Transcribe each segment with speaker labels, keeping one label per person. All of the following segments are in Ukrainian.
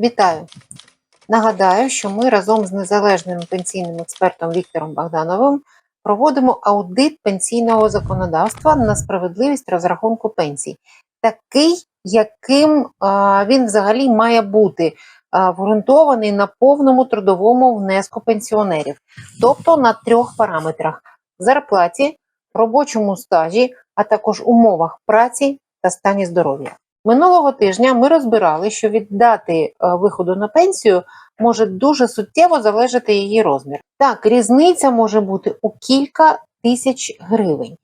Speaker 1: Вітаю! Нагадаю, що ми разом з незалежним пенсійним експертом Віктором Богдановим проводимо аудит пенсійного законодавства на справедливість розрахунку пенсій, такий, яким він взагалі має бути а, ґрунтований на повному трудовому внеску пенсіонерів, тобто на трьох параметрах: зарплаті, робочому стажі, а також умовах праці та стані здоров'я. Минулого тижня ми розбирали, що від дати е, виходу на пенсію може дуже суттєво залежати її розмір. Так, різниця може бути у кілька тисяч гривень.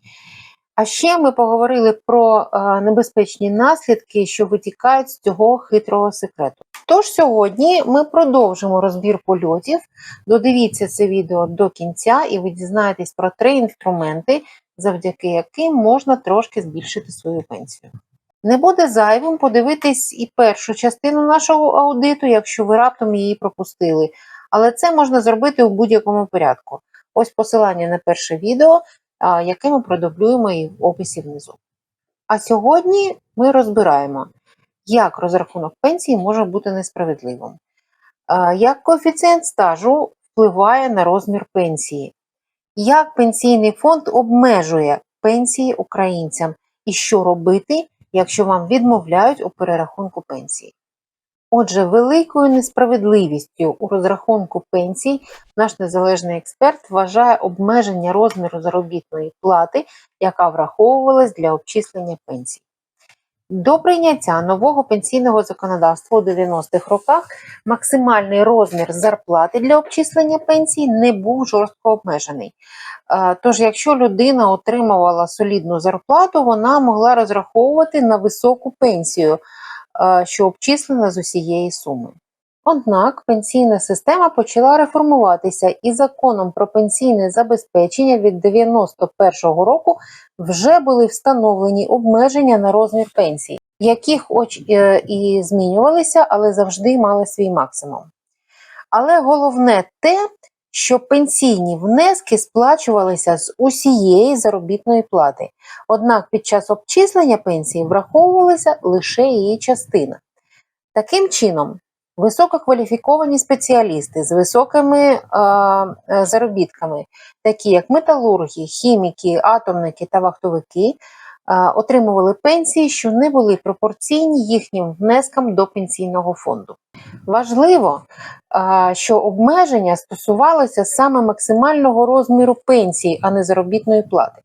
Speaker 1: А ще ми поговорили про е, небезпечні наслідки, що витікають з цього хитрого секрету. Тож сьогодні ми продовжимо розбір польотів. Додивіться це відео до кінця, і ви дізнаєтесь про три інструменти, завдяки яким можна трошки збільшити свою пенсію. Не буде зайвим подивитись і першу частину нашого аудиту, якщо ви раптом її пропустили. Але це можна зробити у будь-якому порядку. Ось посилання на перше відео, яке ми продублюємо і в описі внизу. А сьогодні ми розбираємо, як розрахунок пенсії може бути несправедливим, як коефіцієнт стажу впливає на розмір пенсії, як пенсійний фонд обмежує пенсії українцям і що робити, якщо вам відмовляють у перерахунку пенсії. Отже, великою несправедливістю у розрахунку пенсій наш незалежний експерт вважає обмеження розміру заробітної плати, яка враховувалась для обчислення пенсій. До прийняття нового пенсійного законодавства у 90-х роках максимальний розмір зарплати для обчислення пенсій не був жорстко обмежений. Е, Тож, якщо людина отримувала солідну зарплату, вона могла розраховувати на високу пенсію, е, що обчислена з усієї суми. Однак пенсійна система почала реформуватися, і законом про пенсійне забезпечення від 91-го року вже були встановлені обмеження на розмір пенсій, які хоч е, і змінювалися, але завжди мали свій максимум. Але головне те, що пенсійні внески сплачувалися з усієї заробітної плати. Однак під час обчислення пенсії враховувалася лише її частина. Таким чином, висококваліфіковані спеціалісти з високими е, е, заробітками, такі як металурги, хіміки, атомники та вахтовики, е, отримували пенсії, що не були пропорційні їхнім внескам до пенсійного фонду. Важливо, а, що обмеження стосувалося саме максимального розміру пенсії, а не заробітної плати.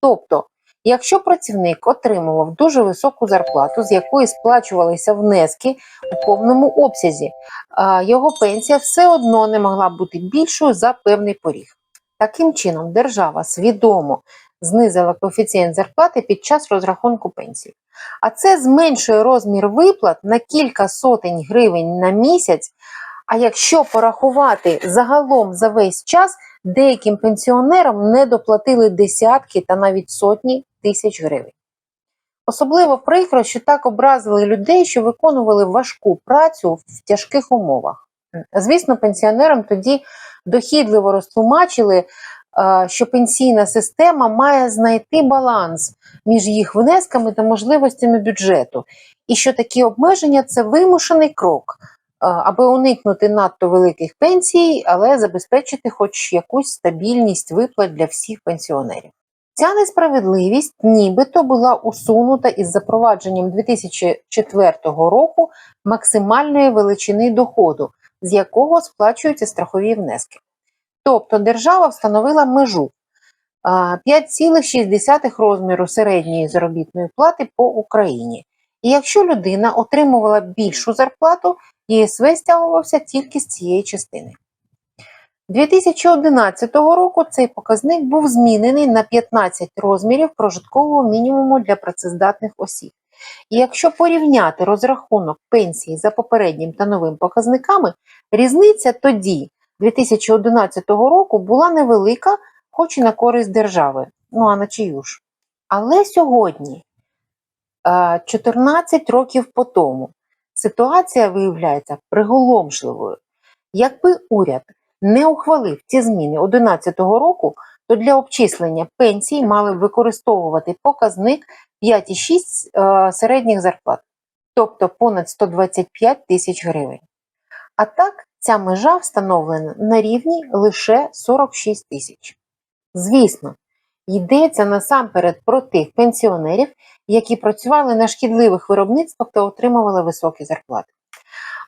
Speaker 1: Тобто, якщо працівник отримував дуже високу зарплату, з якої сплачувалися внески у повному обсязі, його пенсія все одно не могла бути більшою за певний поріг. Таким чином, держава свідомо знизила коефіцієнт зарплати під час розрахунку пенсії. А це зменшує розмір виплат на кілька сотень гривень на місяць. А якщо порахувати загалом за весь час, деяким пенсіонерам не доплатили десятки та навіть сотні тисяч гривень. Особливо прикро, що так образили людей, що виконували важку працю в тяжких умовах. Звісно, пенсіонерам тоді дохідливо розтлумачили, що пенсійна система має знайти баланс між їх внесками та можливостями бюджету, і що такі обмеження це вимушений крок, аби уникнути надто великих пенсій, але забезпечити хоч якусь стабільність виплат для всіх пенсіонерів. Ця несправедливість нібито була усунута із запровадженням 2004 року максимальної величини доходу, з якого сплачуються страхові внески. Тобто держава встановила межу а, 5,6 розміру середньої заробітної плати по Україні. І якщо людина отримувала більшу зарплату, ЄСВ стягувався тільки з цієї частини. 2011 року цей показник був змінений на 15 розмірів прожиткового мінімуму для працездатних осіб. І якщо порівняти розрахунок пенсії за попереднім та новим показниками, різниця тоді, 2011 року, була невелика, хоч і на користь держави. Ну а на чию ж? Але сьогодні, е, 14 років по тому, ситуація виявляється приголомшливою. Якби уряд не ухвалив ці зміни 2011 року, то для обчислення пенсій мали б використовувати показник 5,6 е, середніх зарплат. тобто понад 125 тисяч гривень. А так, ця межа встановлена на рівні лише 46 тисяч. Звісно, йдеться насамперед про тих пенсіонерів, які працювали на шкідливих виробництвах та отримували високі зарплати.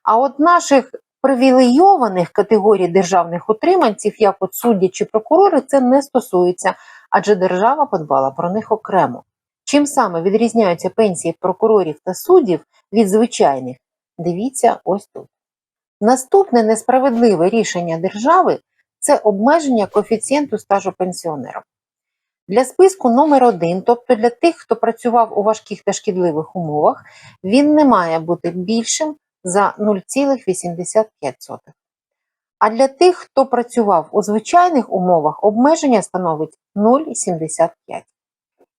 Speaker 1: А от наших привілейованих категорій державних утриманців, як от судді чи прокурори, це не стосується, адже держава подбала про них окремо. Чим саме відрізняються пенсії прокурорів та суддів від звичайних, дивіться ось тут. Наступне несправедливе рішення держави це обмеження коефіцієнту стажу пенсіонера. Для списку номер 1 тобто для тих, хто працював у важких та шкідливих умовах, він не має бути більшим за 0,85. А для тих, хто працював у звичайних умовах, обмеження становить 0,75.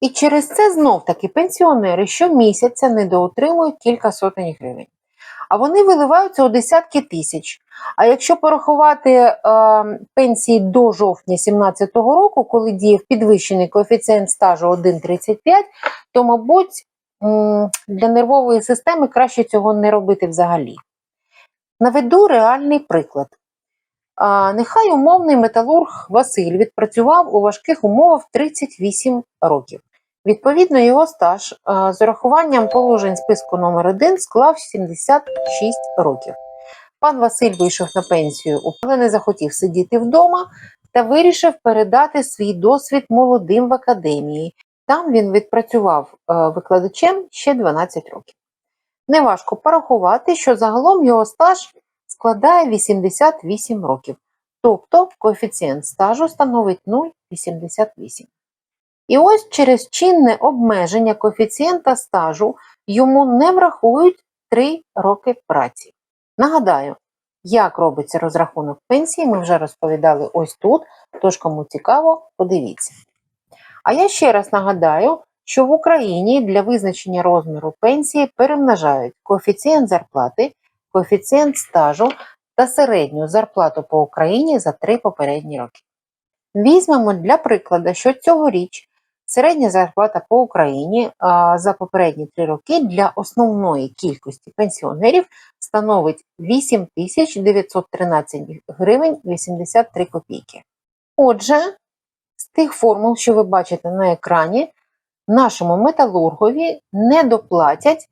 Speaker 1: І через це знов таки пенсіонери щомісяця недоотримують кілька сотень гривень. А вони виливаються у десятки тисяч. А якщо порахувати е, пенсії до жовтня 2017 року, коли діяв підвищений коефіцієнт стажу 1,35, то, мабуть, для нервової системи краще цього не робити взагалі. Наведу реальний приклад. Нехай умовний металург Василь відпрацював у важких умовах 38 років. Відповідно, його стаж з урахуванням положень списку номер 1 склав 76 років. Пан Василь вийшов на пенсію, але не захотів сидіти вдома та вирішив передати свій досвід молодим в академії. Там він відпрацював е, викладачем ще 12 років. Неважко порахувати, що загалом його стаж складає 88 років, тобто коефіцієнт стажу становить 0,88. І ось через чинне обмеження коефіцієнта стажу йому не врахують 3 роки праці. Нагадаю, як робиться розрахунок пенсії, ми вже розповідали ось тут, тож кому цікаво, подивіться. А я ще раз нагадаю, що в Україні для визначення розміру пенсії перемножають коефіцієнт зарплати, коефіцієнт стажу та середню зарплату по Україні за три попередні роки. Візьмемо для прикладу, що цьогоріч середня зарплата по Україні за попередні три роки для основної кількості пенсіонерів становить 8913 гривень 83 копійки. Отже, тих формул, що ви бачите на екрані, нашому металургові не доплатять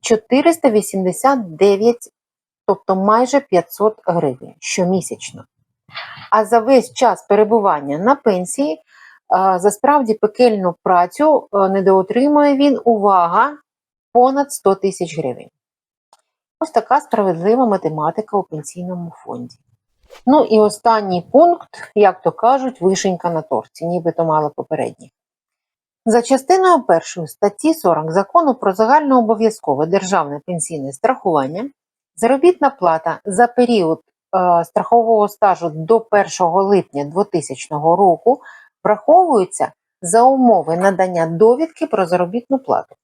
Speaker 1: 489, тобто майже 500 гривень щомісячно. А за весь час перебування на пенсії за справді пекельну працю недоотримує він, увага, понад 100 тисяч гривень. Ось така справедлива математика у пенсійному фонді. Ну і останній пункт, як то кажуть, вишенька на торті, нібито мало попередніх. За частиною першої статті 40 закону про загальнообов'язкове державне пенсійне страхування заробітна плата за період е, страхового стажу до 1 липня 2000 року враховується за умови надання довідки про заробітну плату,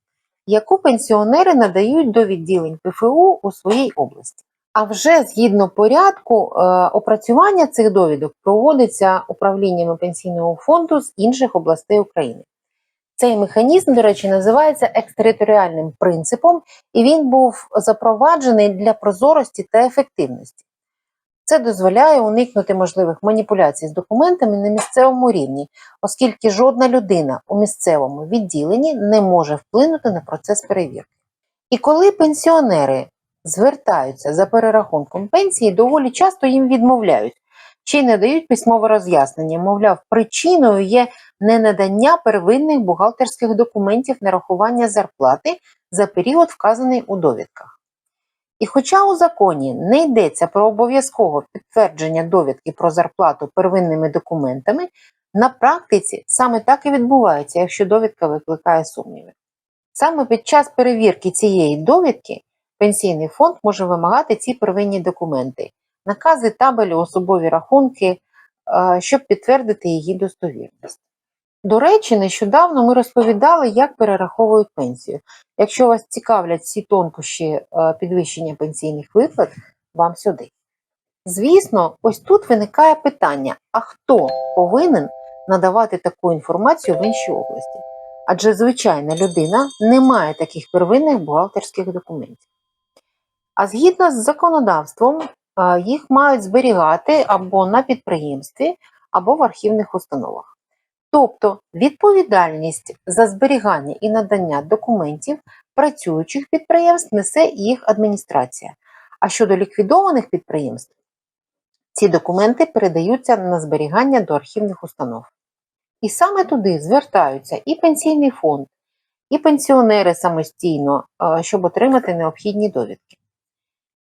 Speaker 1: яку пенсіонери надають до відділень ПФУ у своїй області. А вже згідно порядку е, опрацювання цих довідок проводиться управліннями пенсійного фонду з інших областей України. Цей механізм, до речі, називається екстериторіальним принципом, і він був запроваджений для прозорості та ефективності. Це дозволяє уникнути можливих маніпуляцій з документами на місцевому рівні, оскільки жодна людина у місцевому відділенні не може вплинути на процес перевірки. І коли пенсіонери звертаються за перерахунком пенсії, доволі часто їм відмовляють чи не дають письмове роз'яснення. Мовляв, причиною є ненадання первинних бухгалтерських документів нарахування зарплати за період, вказаний у довідках. І хоча у законі не йдеться про обов'язкове підтвердження довідки про зарплату первинними документами, на практиці саме так і відбувається, якщо довідка викликає сумніви. Саме під час перевірки цієї довідки пенсійний фонд може вимагати ці первинні документи, накази, табелі, особові рахунки, е, щоб підтвердити її достовірність. До речі, нещодавно ми розповідали, як перераховують пенсію. Якщо вас цікавлять всі тонкощі е, підвищення пенсійних виплат, вам сюди. Звісно, ось тут виникає питання: а хто повинен надавати таку інформацію в іншій області? адже звичайна людина не має таких первинних бухгалтерських документів. А згідно з законодавством, е, їх мають зберігати або на підприємстві, або в архівних установах. Тобто відповідальність за зберігання і надання документів працюючих підприємств несе їх адміністрація. А щодо ліквідованих підприємств, ці документи передаються на зберігання до архівних установ. І саме туди звертаються і пенсійний фонд, і пенсіонери самостійно, е, щоб отримати необхідні довідки.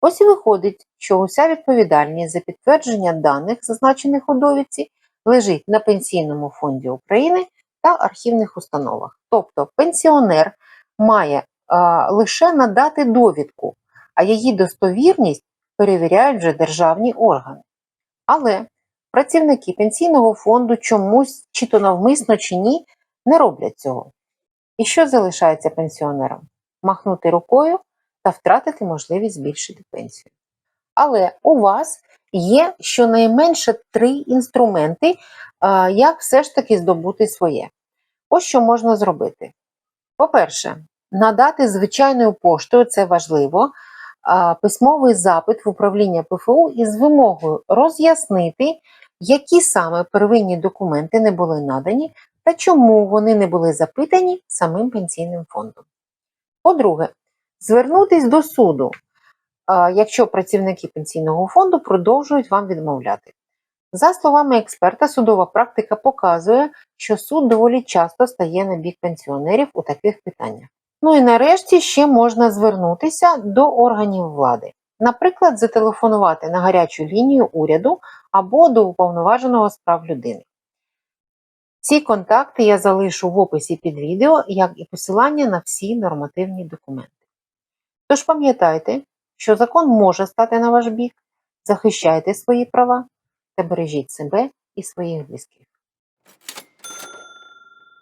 Speaker 1: Ось і виходить, що уся відповідальність за підтвердження даних, зазначених у довідці, лежить на Пенсійному фонді України та архівних установах. Тобто пенсіонер має а, лише надати довідку, а її достовірність перевіряють вже державні органи. Але працівники пенсійного фонду чомусь, чи то навмисно, чи ні, не роблять цього. І що залишається пенсіонерам? Махнути рукою та втратити можливість збільшити пенсію. Але у вас є щонайменше три інструменти, як все ж таки здобути своє. Ось що можна зробити. По-перше, надати звичайною поштою, це важливо, письмовий запит в управління ПФУ із вимогою роз'яснити, які саме первинні документи не були надані та чому вони не були запитані самим пенсійним фондом. По-друге, звернутись до суду, якщо працівники пенсійного фонду продовжують вам відмовляти. За словами експерта, судова практика показує, що суд доволі часто стає на бік пенсіонерів у таких питаннях. Ну і нарешті ще можна звернутися до органів влади, наприклад, зателефонувати на гарячу лінію уряду або до уповноваженого з прав людини. Ці контакти я залишу в описі під відео, як і посилання на всі нормативні документи. Тож пам'ятайте, що закон може стати на ваш бік, захищайте свої права та бережіть себе і своїх близьких.